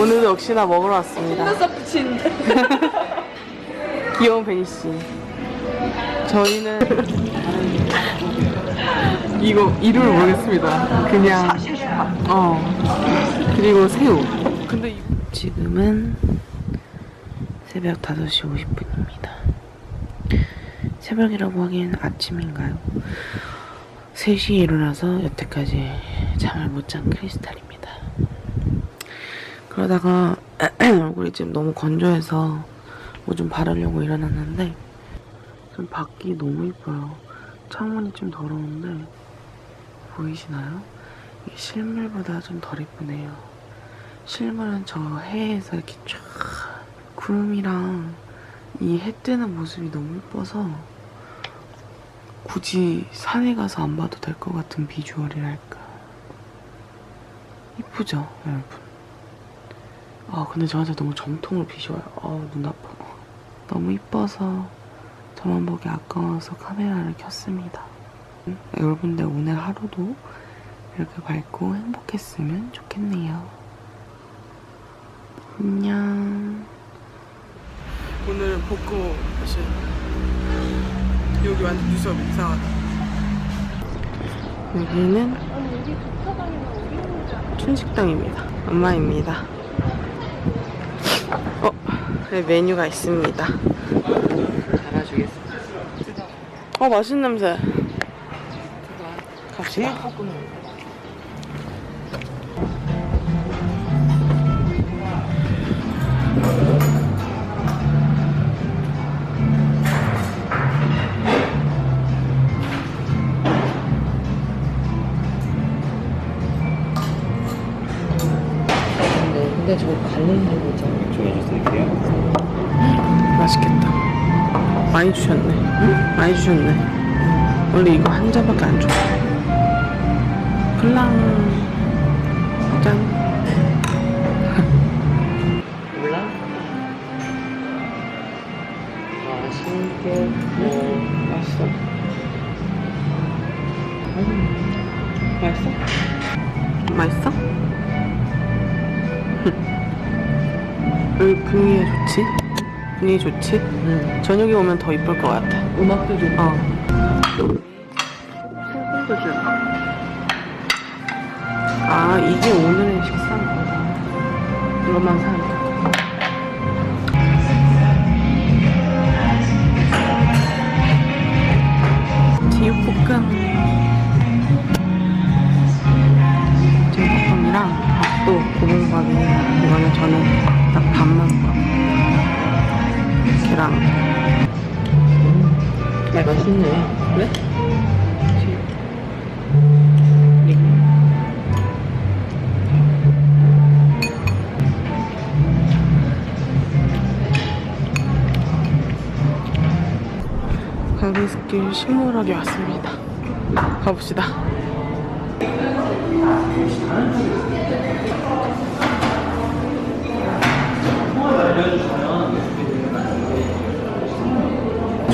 오늘도 역시나 먹으러 왔습니다. 끝에서 붙이는데. 귀여운 베니 씨. 저희는 이거 이름을 모르겠습니다. 그냥 어 그리고 새우. 근데 이- 지금은 새벽 5시 50분입니다. 새벽이라고 하기엔 아침인가요? 3시에 일어나서 여태까지 잠을 못 잔 크리스탈입니다. 그러다가 얼굴이 지금 너무 건조해서 뭐 좀 바르려고 일어났는데 지금 밖이 너무 이뻐요. 창문이 좀 더러운데 보이시나요? 이게 실물보다 좀 덜 이쁘네요. 실물은 저 해에서 이렇게 쫙 구름이랑 이 해 뜨는 모습이 너무 이뻐서 굳이 산에 가서 안 봐도 될 것 같은 비주얼이랄까. 이쁘죠, 여러분? 아, 근데 저한테 너무 정통으로 비셔요. 아, 눈 아파. 너무 이뻐서 저만 보기 아까워서 카메라를 켰습니다. 음, 여러분들 오늘 하루도 이렇게 밝고 행복했으면 좋겠네요. 안녕. 오늘 복고 사실 여기 완전 유섭 이상하다. 여기는 춘식당입니다. 엄마입니다. 어, 네, 메뉴가 있습니다. 알아주겠습니다. 어, 맛있는 냄새. 갑시다. 네, 근데 저거 거 있잖아요. 좀 해주세요. 맛있겠다. 많이 주셨네. 많이 주셨네. 원래 이거 한 잔밖에 안 줘. 플랑. 짠. 몰라? 맛있게 뭐 맛있어. 맛있어? 맛있어? 여기 분위기 좋지? 분위기 좋지? 응. 저녁에 오면 더 이쁠 것 같아. 음악도 좀 어. 소금도 줄. 아, 이게 오늘의 식사인 거다. 이것만 사면 돼. 제육볶음. 제육볶음이랑 밥도 고봉밥이에요. 이거는 저는 딱 먹어. 계란. 야, 맛있네. 그래? 강리스길 식물학에 왔습니다. 가봅시다.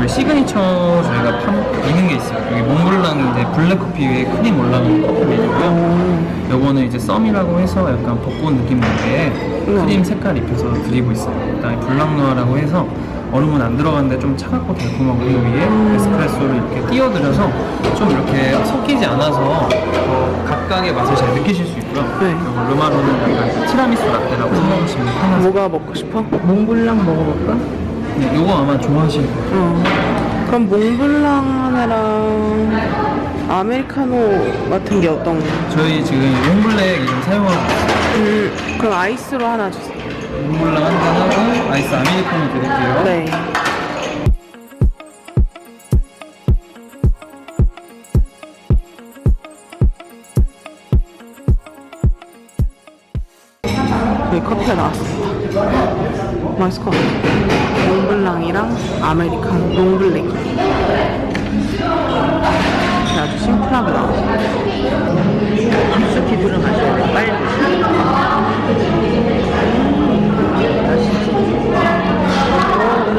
저희 시그니처 저희가 판 있는 게 있어요. 여기 몽블랑 이제 블랙커피 위에 크림 올라간 커피 메뉴고요. 요거는 이제 썸이라고 해서 약간 벚꽃 느낌 나게 크림 색깔 입혀서 드리고 있어요. 그다음에 블랑누아라고 해서 얼음은 안 들어갔는데 좀 차갑고 달콤한 우유 위에 에스프레소를 이렇게 띄워드려서 좀 이렇게 섞이지 않아서 더 각각의 맛을 잘 느끼실 수 있고요. 네. 그리고 르마로는 약간 티라미수 라떼라고 생각하시면 편하세요. 뭐가 먹고 싶어? 몽블랑 먹어볼까? 네, 요거 아마 좋아하실 거예요. 어. 그럼 몽블랑 하나랑 아메리카노 같은 게 어떤 거? 저희 지금 롱블랙 지금 사용하고 있어요. 음, 그럼 아이스로 하나 주세요. 롱블랑 한잔 하고 아이스 아메리카노 드릴게요. 네. 여기 커피가 나왔습니다. 맛있을 것 같아요. 롱블랑이랑 아메리카노, 롱블랙. 이렇게 아주 심플하게 나왔어요. 주스 기술을 마셔야 돼. 빨리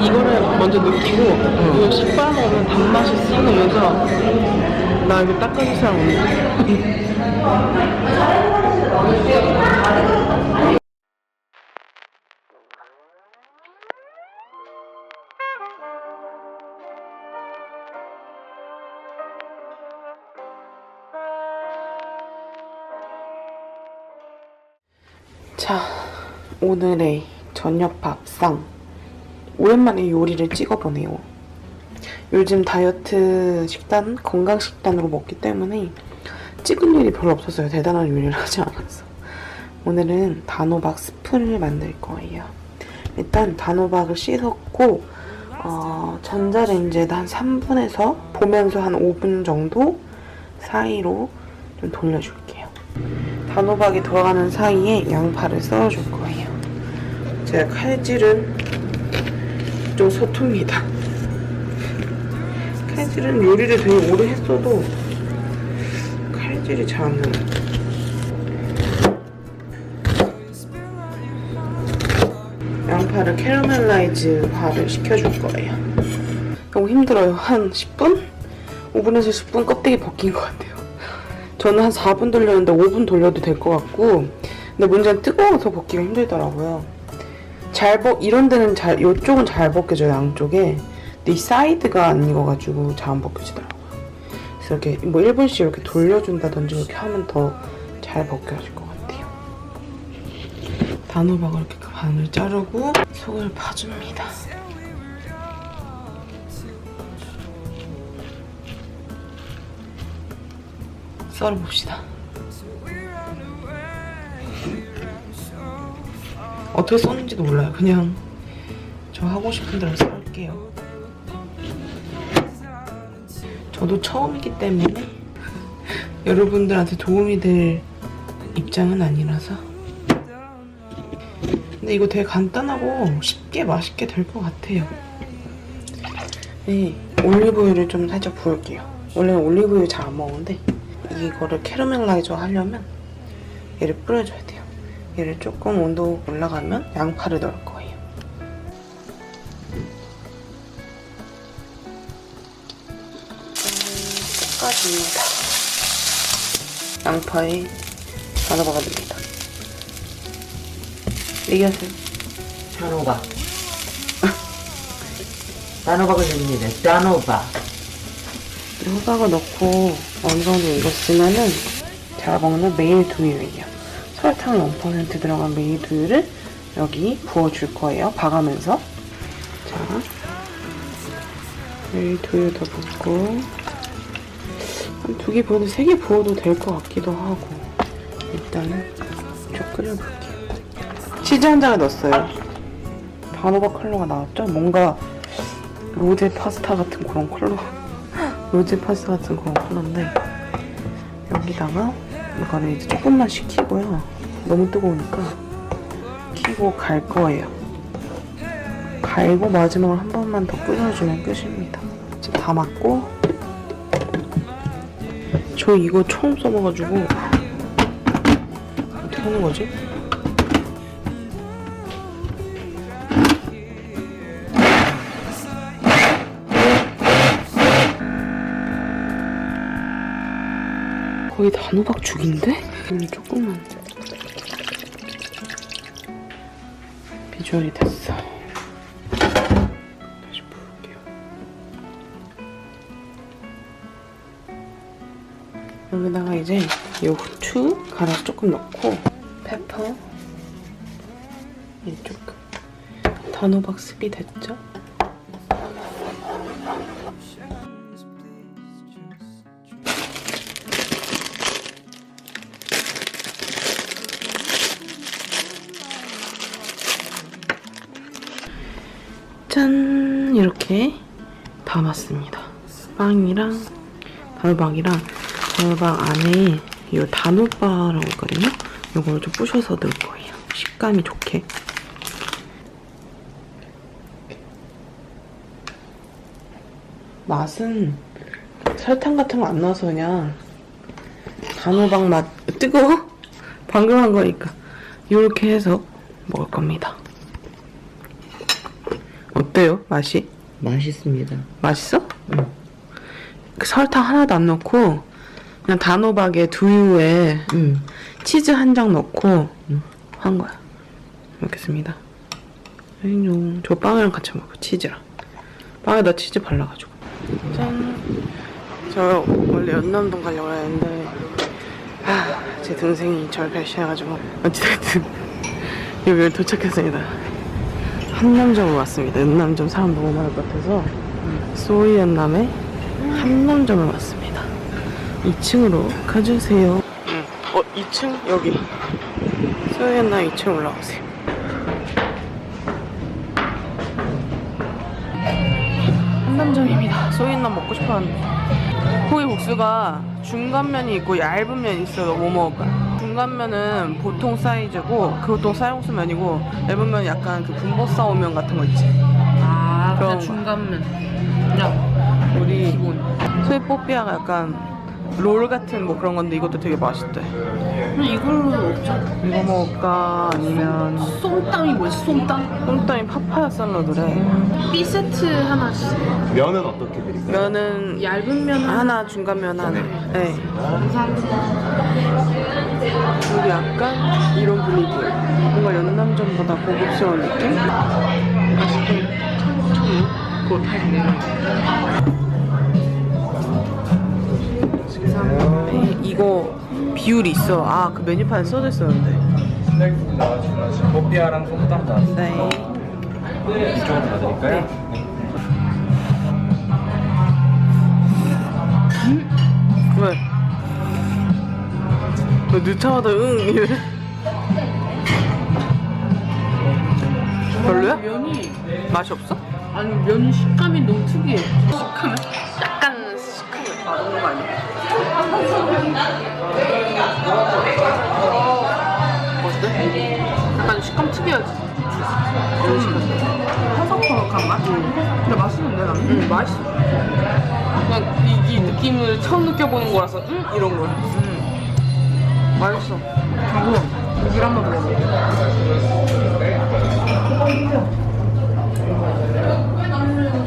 이거를 먼저 느끼고 이거 식빵 먹으면 단맛이 싹 오면서 나 이거 닦아줄 사람 없는데 자, 오늘의 저녁 밥상. 오랜만에 요리를 찍어보네요. 요즘 다이어트 식단, 건강 식단으로 먹기 때문에 찍은 일이 별로 없었어요. 대단한 요리를 하지 않았어. 오늘은 단호박 스프를 만들 거예요. 일단 단호박을 씻었고 어, 전자레인지에다 한 3분에서 보면서 한 5분 정도 사이로 좀 돌려줄게요. 단호박이 들어가는 사이에 양파를 썰어줄 거예요. 제가 칼질은 좀 서툽니다. 칼질은 요리를 되게 오래 했어도 칼질이 잘 안 나요. 양파를 캐러멜라이즈 화를 시켜줄 거예요. 너무 힘들어요. 한 10분? 5분에서 10분 껍데기 벗긴 것 같아요. 저는 한 4분 돌렸는데 5분 돌려도 될 것 같고 근데 문제는 뜨거워서 벗기가 힘들더라고요. 잘 벗, 이런 데는 잘, 이쪽은 잘 벗겨져요, 양쪽에. 근데 이 사이드가 안 익어가지고 잘 안 벗겨지더라고요. 그래서 이렇게 뭐 1분씩 이렇게 돌려준다든지 이렇게 하면 더 잘 벗겨질 것 같아요. 단호박을 이렇게 반을 자르고 속을 파줍니다. 썰어봅시다. 어떻게 써는지도 몰라요. 그냥 저 하고 싶은 대로 썰게요. 저도 처음이기 때문에 여러분들한테 도움이 될 입장은 아니라서. 근데 이거 되게 간단하고 쉽게 맛있게 될 것 같아요. 네, 올리브유를 좀 살짝 부을게요. 원래는 올리브유 잘 안 먹는데 이거를 캐러멜라이저 하려면 얘를 뿌려줘야 돼요. 얘를 조금 온도 올라가면 양파를 넣을 거예요. 볶아줍니다. 양파에 단호박을 넣습니다. 얘기하세요. 단호박. 단호박을 넣습니다. 단호박. 호박을 넣고 어느 정도 익었으면은 제가 먹는 메일 두유예요. 설탕 0% 들어간 메일 두유를 여기 부어줄 거예요. 봐가면서. 자, 메일 두유도 붓고 한 두 개 부어도 세 개 부어도 될 것 같기도 하고 일단은 좀 끓여볼게요. 치즈 한 장을 넣었어요. 단호박 컬러가 나왔죠? 뭔가 로제 파스타 같은 그런 컬러. 로제 파스타 같은 그런 컬러인데 여기다가 이거를 이제 조금만 식히고요. 너무 뜨거우니까 키고 갈 거예요. 갈고 마지막으로 한 번만 더 끓여주면 끝입니다. 이제 다 맞고 저 이거 처음 써봐가지고 어떻게 하는 거지? 거의 단호박 죽인데? 음, 조금만 비주얼이 됐어 다시 부을게요 여기다가 이제 요 후추 갈아서 조금 넣고 페퍼 이 조금 단호박 습이 됐죠? 짠 이렇게 담았습니다. 빵이랑 단호박이랑 단호박 안에 이 단호박이라고 있거든요. 이걸 좀 부셔서 넣을 거예요. 식감이 좋게. 맛은 설탕 같은 거 안 넣어서 그냥 단호박 맛 뜨거워? 방금 한 거니까 이렇게 해서 먹을 겁니다. 어때요? 맛이? 맛있습니다. 맛있어? 응. 그 설탕 하나도 안 넣고 그냥 단호박에 두유에 응. 치즈 한 장 넣고 한 거야. 먹겠습니다. 안녕. 저 빵이랑 같이 먹어. 치즈랑. 빵에다 치즈 발라가지고. 짠. 저 원래 연남동 가려고 했는데 아, 제 동생이 저를 배신해가지고 어찌됐든 여기 도착했습니다. 한남점을 왔습니다. 연남점 사람 너무 많을 것 같아서 소이 연남에 한남점을 왔습니다. 2층으로 가주세요. 어, 2층? 여기. 소이 연남 2층 올라오세요. 한남점입니다. 소이 연남 먹고 싶었는데. 호이 국수가 중간 면이 있고 얇은 면이 있어요. 뭐 먹을 거야? 중간면은 보통 사이즈고 그보통 쌀국수 면이고 얇은 면은 약간 그 싸우면 같은 거 있지. 아, 그런 그냥 거. 중간면. 그냥 우리 기본. 소이 뽀삐아가 약간 롤 같은 뭐 그런 건데 이것도 되게 맛있대. 그냥 이걸로 먹자. 이거 먹을까 아니면 솜땅이 뭐지? 솜땅? 홈땅이 파파야 샐러드래. B 세트 하나 주세요. 면은 어떻게 드릴까요? 면은 얇은 면 하나. 중간면 하나. 네. 감사합니다. 여기 약간 이런 분위기. 뭔가 연남점보다 고급스러운 느낌? 맛있게. 곧 앞에 이거 비율이 있어. 아, 그 메뉴판에 써져 있었는데. 네, 나와주시면 뽀삐아랑 솜땀 나왔어요. 네. 이쪽으로 가드릴까요? 왜? 왜 늦자마자 응 이래? 별로야? 면이 맛이 없어? 아니 면 식감이 너무 특이해. 식감은? 약간 식감이 맛없는 거 아니야? 어때? 약간 식감 특이하지? 퍼석퍼석한 맛? 근데 맛있는데 나는? 응 맛있어 그냥 이, 이 느낌을 처음 느껴보는 거라서 응? 이런 거야 음. 맛있어 이거 고기를 한번 먹어볼게.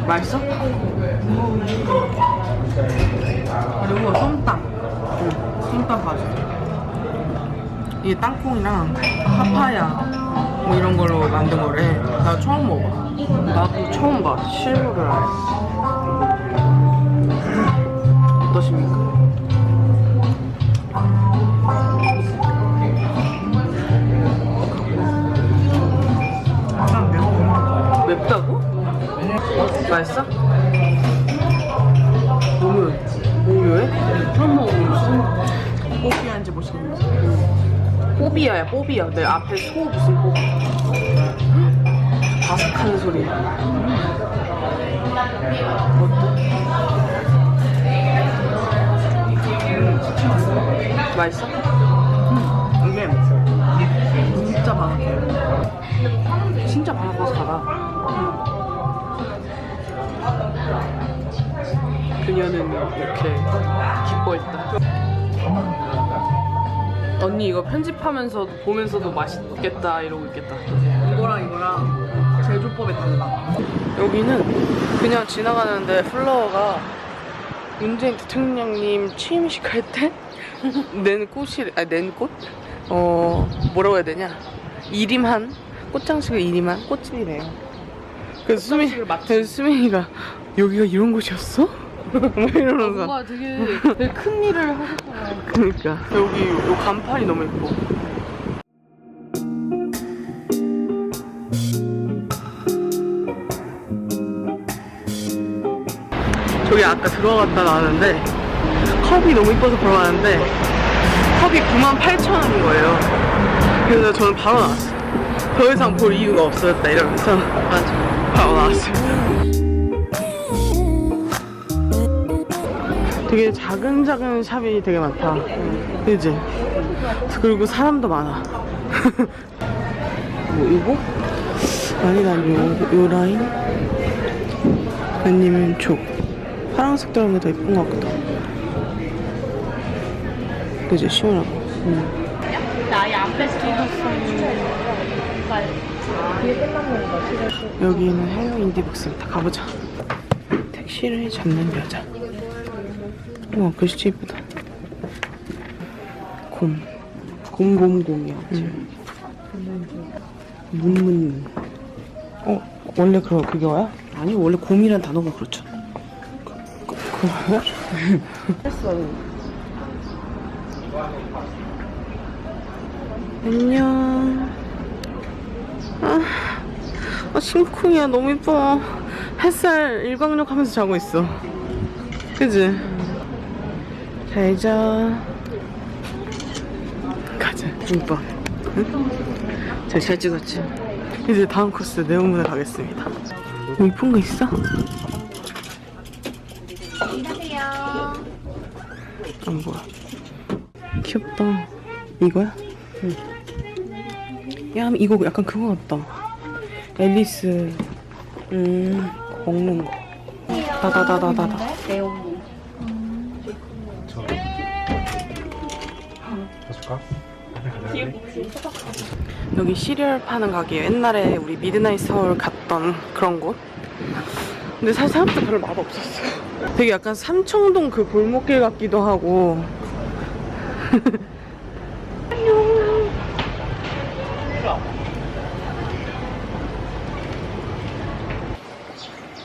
맛있어? 그리고 솜땅. 솜땅 맛있어. 이게 땅콩이랑 파파야 뭐 이런 걸로 만든 거래. 나 처음 먹어. 나도 처음 봐. 실물을 아예. 어떠십니까? 약간 매워. 맵다고? 맛있어? 너무 묘해? 처음 먹어 뽀비아야 뽀비아 내 앞에 소 무슨 뽀 바삭한 소리 어때? 음. 맛있어? 이게 진짜 많아. 진짜 바삭바삭하다 그녀는 이렇게 기뻐했다 언니 이거 편집하면서도 보면서도 맛있겠다 이러고 있겠다 이거랑 이거랑 제조법이 달라. 여기는 그냥 지나가는데 플라워가 문재인 대통령님 취임식 할 때 낸 꽃이 아니 낸 꽃? 어 뭐라고 해야 되냐 이림한 꽃장식을 이림한 꽃집이래요. 그래서 수민 그래서 수민이가 여기가 이런 곳이었어? 막 이러면서 뭔가 되게 되게 큰 일을 하셨구나. 그러니까 여기 요 간판이 너무 예뻐. 저기 아까 들어갔다 나왔는데 컵이 너무 이뻐서 보러 왔는데 컵이 98,000원인 거예요. 그래서 저는 바로 나왔어요. 더 이상 볼 이유가 없어졌다 이러면서 맞아. 바로 나왔어요. 되게 작은 작은 샵이 되게 많다. 그지? 그리고 사람도 많아. 뭐 이거? 아니 난 요, 요 라인? 아니면 쪽. 파란색 들어간 게더 예쁜 것 하고. 그지? 시원하고. 응. 여기는 헬로 인디북스입니다. 가보자. 택시를 잡는 여자. 우와 글씨 예쁘다 곰 곰곰곰이야 지금 문문문 어 원래 그 그거야? 아니 원래 곰이란 단어가 그렇죠 그, 그거야? 안녕 아, 아 심쿵이야 너무 이뻐 햇살 일광욕 하면서 자고 있어 그지? 잘자 가자 이뻐 응? 잘, 잘 찍었지? 이제 다음 코스 네오문에 가겠습니다 뭐 이쁜 거 있어? 안 보여 귀엽다 이거야? 응 야, 이거 약간 그거 같다. 앨리스, 음, 먹는 거. 다다다다다다. 여기 시리얼 파는 가게예요. 옛날에 우리 미드나잇 서울 갔던 그런 곳. 근데 사실 생각보다 별로 맛 없었어요. 되게 약간 삼청동 그 골목길 같기도 하고.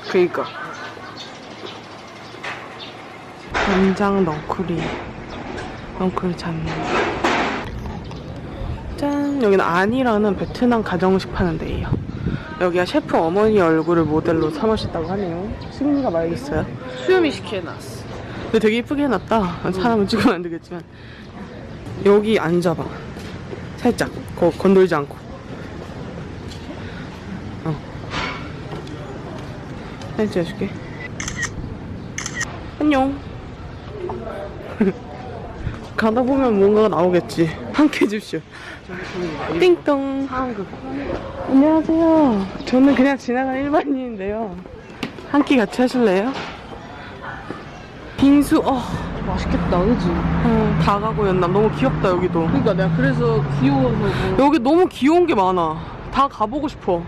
그니까 간장 넝쿨이 넝쿨 잡는 짠 여기는 안이라는 베트남 가정식 파는 데예요. 여기가 셰프 어머니 얼굴을 모델로 삼으셨다고 하네요. 승리가 말겠어요. 수염이 시켜놨어. 근데 되게 이쁘게 해놨다. 사람은 찍으면 안 되겠지만. 여기 앉아봐 살짝. 거, 건들지 않고. 어. 사진 찍어줄게. 안녕 가다 보면 뭔가가 나오겠지. 함께 해주십시오. 띵동. 안녕하세요. 저는 그냥 지나가는 일반인인데요. 한 끼 같이 하실래요? 빙수 어. 맛있겠다, 그지? 어, 다 가고 연남 너무 귀엽다 여기도. 그러니까 내가 그래서 귀여워서 뭐. 여기 너무 귀여운 게 많아. 다 가보고 싶어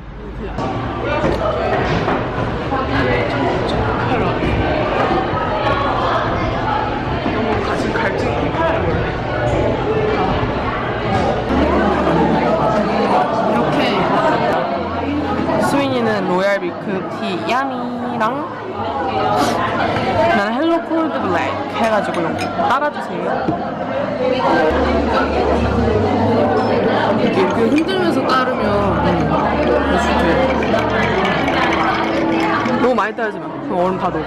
너무 가슴 갈증이 이렇게 로얄 밀크티 야미랑 나는 헬로 콜드 블랙 해가지고 여기 따라주세요 이렇게 흔들면서 따르면 너무 많이 따르지 마. 그럼 얼음 다 녹아.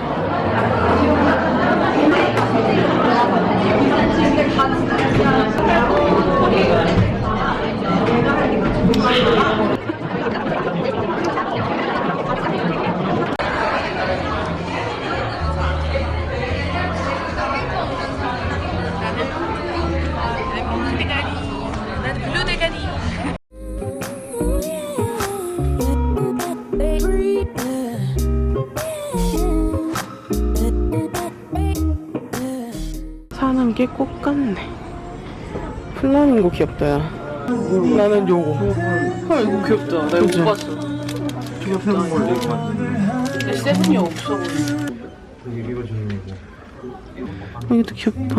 꽃 같네. 플라밍고 귀엽다, 야. 나는 요거. 헐, 이거 귀엽다. 나 이거 못 봤어. 귀엽다. 세븐이 없어. 이것도 귀엽다.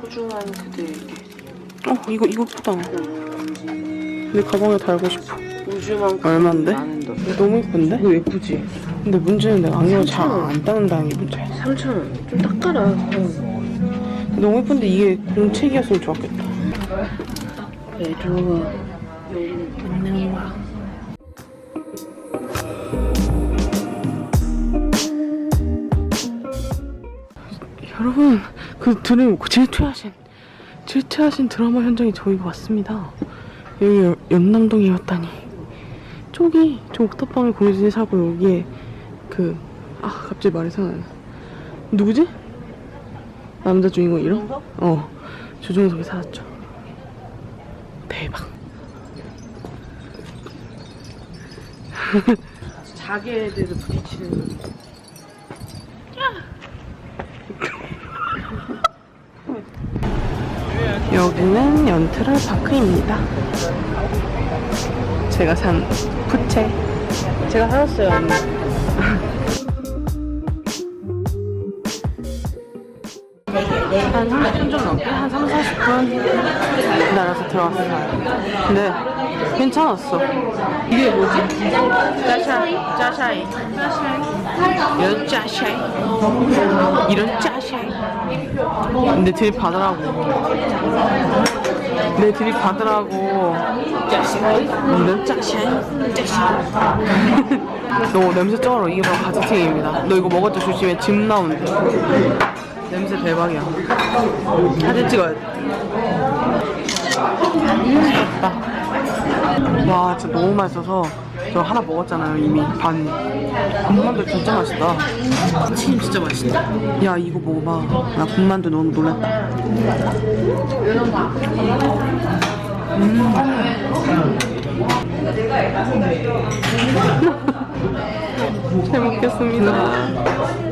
소중한 그대에게. 어, 이거, 이거 예쁘다. 내 가방에 달고 싶어. 우주만큼 얼만데? 너. 너무 예쁜데? 이거 예쁘지? 근데 문제는 내가 안경을 잘안 닦는다는 게 문제야. 3,000원. 좀 닦아라. 너무 예쁜데 이게 공책이었으면 좋았겠다. 그래, 좋아. 여러분, 그 드림 질투하신 질투하신 드라마 현장에 저희가 왔습니다. 여기 연- 연남동이었다니. 저기 저 옥탑방에 공주진이 살고 여기에 그 아 갑자기 말이 생각나. 누구지? 남자 주인공 이름? 어 조종석이 살았죠. 대박. 자기에 대해서 부딪히는. 여기는 연트럴 파크입니다. 제가 산 부채. 제가 사왔어요. 언니. 한 30분 좀 넘게? 한 3, 40분 기다려서 들어왔어요. 근데 괜찮았어. 이게 뭐지? 짜샤이. 짜샤이. 이런 짜샤이. 이런 짜샤이. 근데 되게 받으라고. 내 드립 받으라고. 너 짜샤. 짜샤. 너 냄새 쩔어. 이게 바로 가지팅입니다. 너 이거 때 조심해. 즙 나온대. 냄새 대박이야. 사진 찍어야 돼. 맛있다. 와, 진짜 너무 맛있어서 저 하나 먹었잖아요, 이미 반. 군만두 진짜 맛있다. 튀김 진짜 맛있다. 야, 이거 먹어봐. 나 군만두 너무 놀랐다. 잘 먹겠습니다.